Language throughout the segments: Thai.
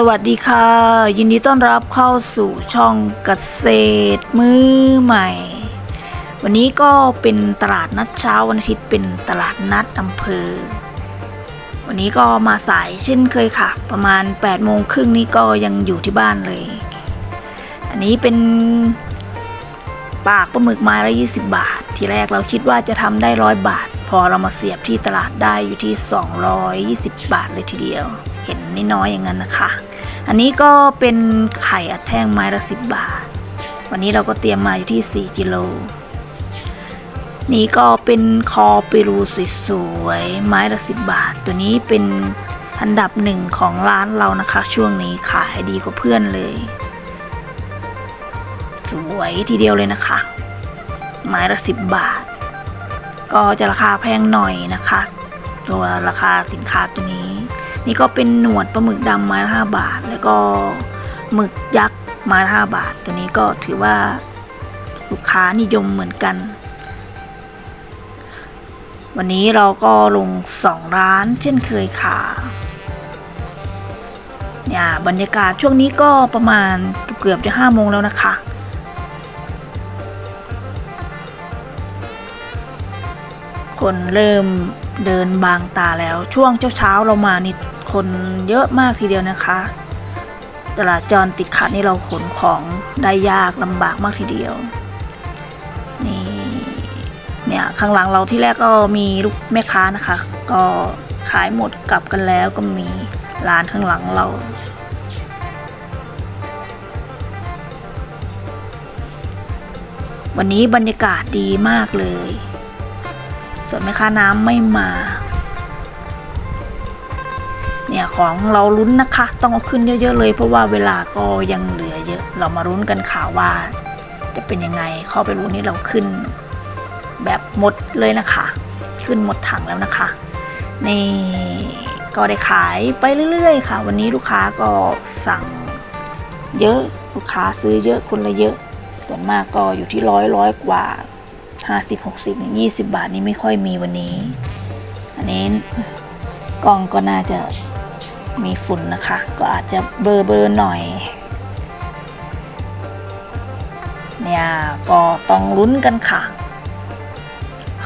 สวัสดีค่ะ ยินดีต้อนรับเข้าสู่ช่องเกษตรมือใหม่ วันนี้ก็เป็นตลาดนัดเช้าวันอาทิตย์เป็นตลาดนัดอำเภอ วันนี้ก็มาสายเช่นเคยค่ะ ประมาณ8โมงครึ่งนี้ก็ยังอยู่ที่บ้านเลย อันนี้เป็นปากปลาหมึกไม้ละ20 บาท ทีแรกเราคิดว่าจะทำได้ร้อยบาท พอเรามาเสียบที่ตลาดได้อยู่ที่ 220 บาทเลยทีเดียว เห็นนิดน้อยอย่างนั้นนะคะ อันนี้ก็เป็นไข่อัดแท่งไม้ละ10บบาท วันนี้เราก็เตรียมมาอยู่ที่ 4 กิโล นี่ก็เป็นคอเปรูสวยๆไม้ละ10บบาท ตัวนี้เป็นอันดับหนึ่งของร้านเรานะคะ ช่วงนี้ขายดีกว่าเพื่อนเลย สวยทีเดียวเลยนะคะ ไม้ละ10บาท ก็จะราคาแพงหน่อยนะคะ ตัวราคาสินค้าตัวนี้ นี่ก็เป็นหนวดปลาหมึกดำไม้ละห้าบาท แล้วก็หมึกยักษ์ไม้ละห้าบาท ตัวนี้ก็ถือว่าลูกค้านิยมเหมือนกัน วันนี้เราก็ลงสองร้านเช่นเคยค่ะเนี่ยบรรยากาศช่วงนี้ก็ประมาณเกือบจะห้าโมงแล้วนะคะคนเริ่มเดินบางตาแล้วช่วงเช้าๆเรามานี่ คนเยอะมากทีเดียวนะคะตลาดจรติดขัดนี่เราขนของได้ยากลำบากมากทีเดียว นี่เนี่ยข้างหลังเราที่แรกก็มีลูกแม่ค้านะคะ ก็ขายหมดกลับกันแล้วก็มีร้านข้างหลังเราวันนี้บรรยากาศดีมากเลยส่วนแม่ค้าน้ำไม่มา เนี่ยของเราลุ้นนะคะ ต้องเอาขึ้นเยอะ ๆ เลย เพราะว่าเวลาก็ยังเหลือเยอะ เรามารุ้นกันข่าวว่า จะเป็นยังไงเข้าไปรู้นี่เราขึ้น แบบหมดเลยนะคะ ขึ้นหมดถังแล้วนะคะนี่ก็ได้ขายไปเรื่อย ๆ ค่ะ วันนี้ลูกค้าก็สั่งเยอะลูกค้าซื้อเยอะคนละเยอะส่วนมากก็อยู่ที่ร้อยร้อยกว่าห้าสิบหกสิบยี่สิบาทนี้ไม่ค่อยมีวันนี้ อันนี้กล้องก็น่าจะ มีฝุ่นนะคะ ก็อาจจะเบอร์เบอร์หน่อย เนี่ยก็ต้องลุ้นกันค่ะ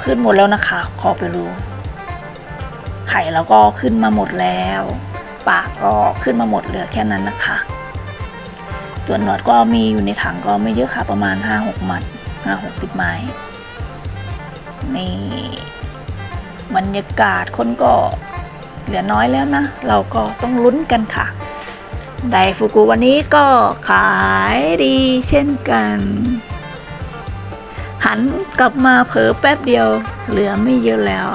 ขึ้นหมดแล้วนะคะ ขอไปรู้ ไข่แล้วก็ขึ้นมาหมดแล้ว ปากก็ขึ้นมาหมดเหลือแค่นั้นนะคะ ส่วนหนวดก็มีอยู่ในถังก็ไม่เยอะค่ะประมาณ 5-6 มัด 5-60 ไม้ นี่บรรยากาศคนก็ เหลือน้อยแล้วนะ เราก็ต้องลุ้นกันค่ะ ไดฟูกุวันนี้ก็ขายดีเช่นกัน หันกลับมาเผลอแป๊บเดียว เหลือไม่เยอะแล้ว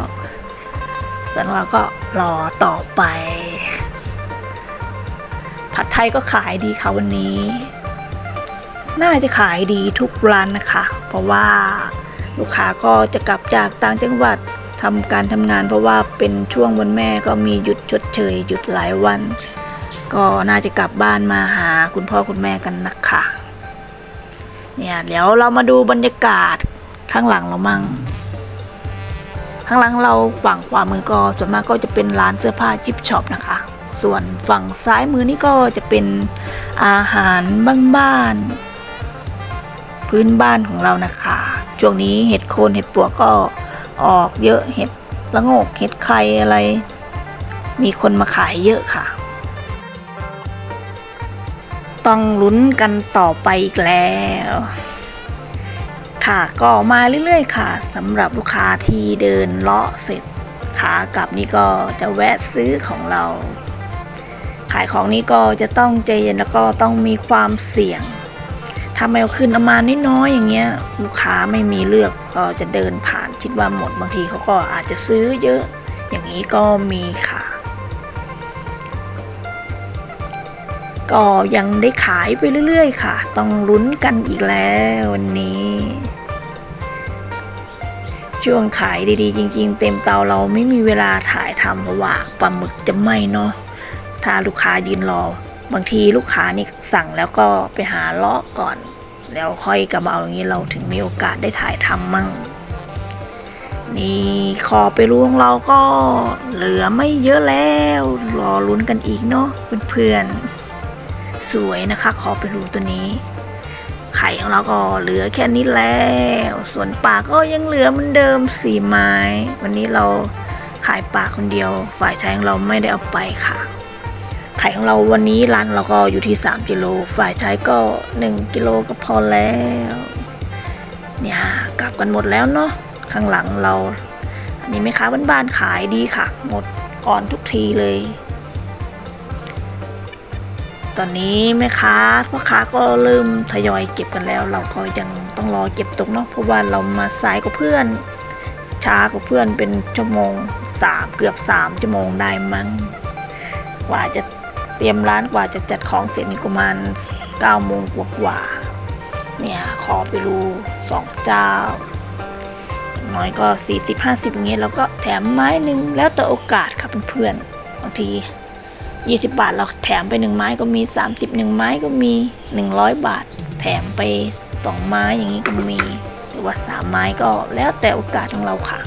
ส่วนเราก็รอต่อไป ผัดไทยก็ขายดีค่ะวันนี้ น่าจะขายดีทุกร้านนะคะ เพราะว่าลูกค้าก็จะกลับจากต่างจังหวัด ทำการทำงาน เพราะว่าเป็นช่วงวันแม่ก็มีหยุดชดเชยหยุดหลายวัน ก็น่าจะกลับบ้านมาหาคุณพ่อคุณแม่กันนะคะเนี่ยเดี๋ยวเรามาดูบรรยากาศข้างหลังเรามั่งข้างหลังเราฝั่งขวามือก็ส่วนมากก็จะเป็นร้านเสื้อผ้าจิปช็อปนะคะ ส่วนฝั่งซ้ายมือนี่ก็จะเป็นอาหารบ้านๆพื้นบ้านของเรานะคะ ช่วงนี้เห็ดโคนเห็ดปวกก็ ออกเยอะเห็ดละโงกเห็ดไข่อะไร มีคนมาขายเยอะค่ะ ต้องลุ้นกันต่อไปอีกแล้ว ค่ะก็มาเรื่อยๆ ค่ะสำหรับลูกค้าที่เดินเลาะเสร็จขากลับนี่ก็จะแวะซื้อของเรา ขายของนี้ก็จะต้องใจเย็นแล้วก็ต้องมีความเสี่ยงถ้าไม่เอาขึ้นเอามาณน้อยๆอย่างเงี้ย ลูกค้าไม่มีเลือกก็จะเดินผ่าน คิดว่าหมดบางทีเขาก็อาจจะซื้อเยอะ อย่างนี้ก็มีค่ะ ก็ยังได้ขายไปเรื่อยๆ ค่ะ ต้องลุ้นกันอีกแล้ววันนี้ ช่วงขายดีๆ จริง ๆ เต็มเตาเราไม่มีเวลาถ่ายทำเพราะว่าปลาหมึกจะไหมเนาะถ้าลูกค้ายืนรอบางทีลูกค้านี่สั่งแล้วก็ไปหาเลาะก่อน แล้วค่อยกลับมาเอาอย่างนี้เราถึงมีโอกาสได้ถ่ายทำมั่ง นี่ขอไปรู้ของเราก็เหลือไม่เยอะแล้ว รอลุ้นกันอีกเนาะเพื่อนๆ สวยนะคะขอไปดูตัวนี้ ไข่ของเราก็เหลือแค่นี้แล้ว ส่วนปาก็ยังเหลือเหมือนเดิมสี่ไม้ วันนี้เราขายปลาคนเดียว ฝ่ายชายของเราไม่ได้เอาไปค่ะ ไข่ของเราวันนี้ร้านเราก็อยู่ที่ 3กิโลฝ่ายชายก็ 1กิโลก็พอแล้ว เนี่ยกลับกันหมดแล้วเนาะ ข้างหลังเรา อันนี้แม่ค้าบ้านๆขายดีค่ะ หมดก่อนทุกทีเลย ตอนนี้แม่ค้าพ่อค้าก็เริ่มทยอยเก็บกันแล้ว เราก็ยังต้องรอเก็บตกเนาะเพราะว่าเรามาสายกับเพื่อน ช้ากว่าเพื่อนเป็นชั่วโมงสามเกือบสามชั่วโมงได้มั้งกว่าจะเตรียมร้านกว่าจะจัดของเสร็จนี่ประมาณเก้าโมงกว่าๆเนี่ยขอไปดูสองเจ้า น้อยก็สี่สิบห้าสิบอย่างเงี้ยเราก็แถมไม้หนึ่งแล้วแต่โอกาสครับเพื่อนๆบางทียี่สิบบาทเราแถมไปหนึ่งไม้ก็มีสามสิบหนึ่งไม้ก็มีหนึ่งร้อยบาท แถมไปสองไม้อย่างนี้ก็มีหรือว่าสามไม้ก็แล้วแต่โอกาสของเราค่ะ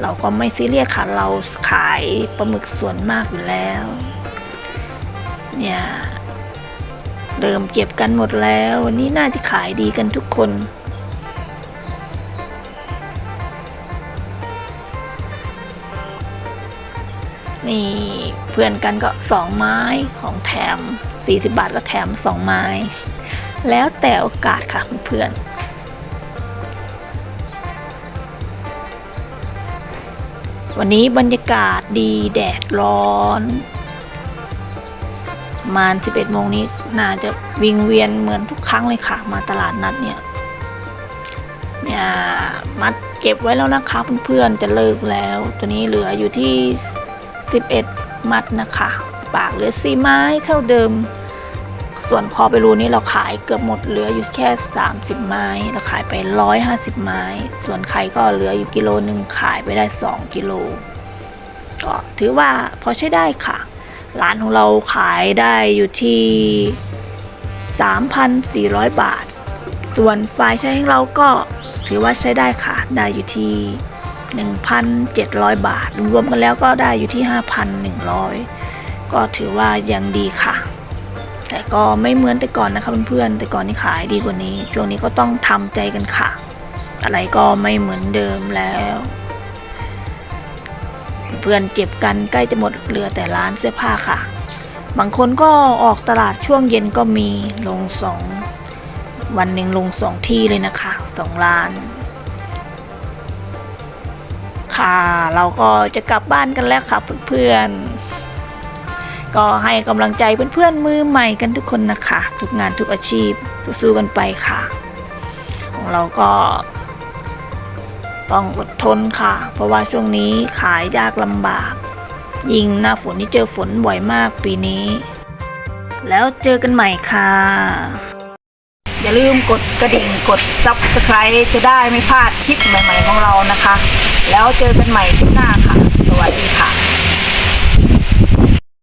เราก็ไม่ซีเรียสค่ะเราขายปลาหมึกส่วนมากอยู่แล้ว เนี่ยเริ่มเก็บกันหมดแล้ว วันนี้น่าจะขายดีกันทุกคน นี่เพื่อนกันก็สองไม้ของแถม 40 บาทก็แถมสองไม้ แล้วแต่โอกาสค่ะเพื่อนวันนี้บรรยากาศดีแดดร้อนประมาณ11โมงนี้น่าจะวิงเวียนเหมือนทุกครั้งเลยค่ะ มาตลาดนัดเนี่ยเนี่ยมัดเก็บไว้แล้วนะคะเพื่อนๆจะเลิกแล้ว ตัวนี้เหลืออยู่ที่ 11 มัดนะคะ ปากเหลือสี่ไม้เท่าเดิม ส่วนคอไปรูนี้เราขายเกือบหมดเหลืออยู่แค่ 30 ไม้ เราขายไป 150 ไม้ ส่วนไข่ก็เหลืออยู่กิโลหนึ่งขายไปได้ 2 กิโลก็ถือว่าพอใช้ได้ค่ะ ร้านของเราขายได้อยู่ที่ 3,400 บาท ส่วนฝ่ายใช้ของเราก็ถือว่าใช้ได้ค่ะ ได้อยู่ที่ 1,700 บาท รวมกันแล้วก็ได้อยู่ที่ 5,100 ก็ถือว่ายังดีค่ะ แต่ก็ไม่เหมือนแต่ก่อนนะคะเพื่อนๆแต่ก่อนนี่ขายดีกว่านี้ ช่วงนี้ก็ต้องทำใจกันค่ะ อะไรก็ไม่เหมือนเดิมแล้ว เพื่อนเก็บกันใกล้จะหมดเหลือแต่ร้านเสื้อผ้าค่ะ บางคนก็ออกตลาดช่วงเย็นก็มีลงสองวันหนึ่งลงสองที่เลยนะคะสองร้าน ค่ะ เราก็จะกลับบ้านกันแล้วค่ะเพื่อนๆ ก็ให้กำลังใจเพื่อนๆมือใหม่กันทุกคนนะคะ ทุกงานทุกอาชีพสู้กันไปค่ะ ของเราก็ต้องอดทนค่ะ เพราะว่าช่วงนี้ขายยากลำบาก ยิ่งหน้าฝนนี่เจอฝนบ่อยมากปีนี้ แล้วเจอกันใหม่ค่ะ อย่าลืมกดกระดิ่งกดซับสไคร b ์จะได้ไม่พลาดคลิปใหม่ๆของเรานะคะ แล้วเจอกันใหม่คลิปหน้าค่ะ สวัสดีค่ะ